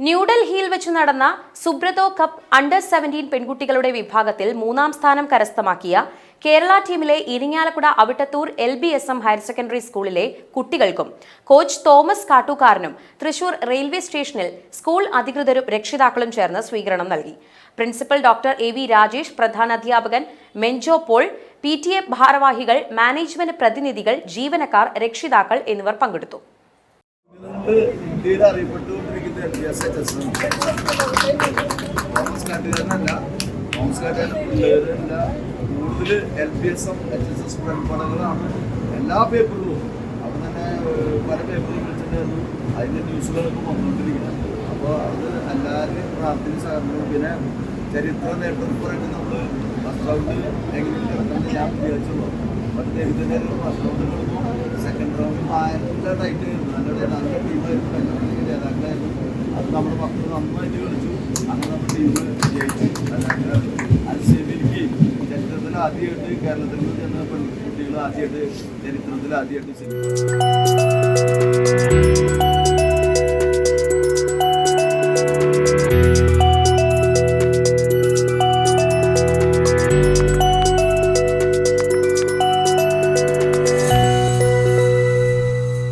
ന്യൂഡൽഹിയിൽ വെച്ച് നടന്ന സുബ്രതോ കപ്പ് അണ്ടർ സെവന്റീൻ പെൺകുട്ടികളുടെ വിഭാഗത്തിൽ മൂന്നാം സ്ഥാനം കരസ്ഥമാക്കിയ കേരള ടീമിലെ Irinjalakuda Avittathur L B S M higher secondary സ്കൂളിലെ കുട്ടികൾക്കും കോച്ച് തോമസ് കാട്ടൂക്കാരനും തൃശൂർ റെയിൽവേ സ്റ്റേഷനിൽ സ്കൂൾ അധികൃതരും രക്ഷിതാക്കളും ചേർന്ന് സ്വീകരണം നൽകി. Principal doctor A V Rajesh പ്രധാനാധ്യാപകൻ Mencho Paul P T A ഭാരവാഹികൾ മാനേജ്മെന്റ് പ്രതിനിധികൾ ജീവനക്കാർ രക്ഷിതാക്കൾ എന്നിവർ പങ്കെടുത്തു. ഇതുകൊണ്ട് ഇന്ത്യയിൽ അറിയപ്പെട്ടുകൊണ്ടിരിക്കുന്ന L D S H S Thomas കാട്ടുകാരനല്ല. Thomas Kattukaran പിള്ളേരല്ല. കൂടുതൽ L D S M H S S പ്രകടനങ്ങളാണ് എല്ലാ പേപ്പറിലും. അപ്പം തന്നെ പല പേപ്പറിലും വിളിച്ചിട്ടുണ്ടായിരുന്നു അതിന്റെ ന്യൂസുകളൊക്കെ വന്നുകൊണ്ടിരിക്കുന്നത് അപ്പോൾ അത് എല്ലാവരുടെയും പ്രാർത്ഥന സഹകരണം പിന്നെ ചരിത്ര നേട്ടം പറയുന്നത് നമ്മൾ ഫസ്റ്റ് റൗണ്ട് എങ്ങനെ ഞാൻ വിചാരിച്ചുള്ളൂ. ബട്ട് ദൈവത്തിന്റെ ഫസ്റ്റ് റൗണ്ട് അത് നമ്മൾ അങ്ങനെ നമ്മൾ ടീം ആദ്യമായിട്ട് കേരളത്തിൽ നിന്ന് ചെന്ന പെൺകുട്ടികൾ ആദ്യമായിട്ട് ചരിത്രത്തിൽ ആദ്യമായിട്ട് ശരി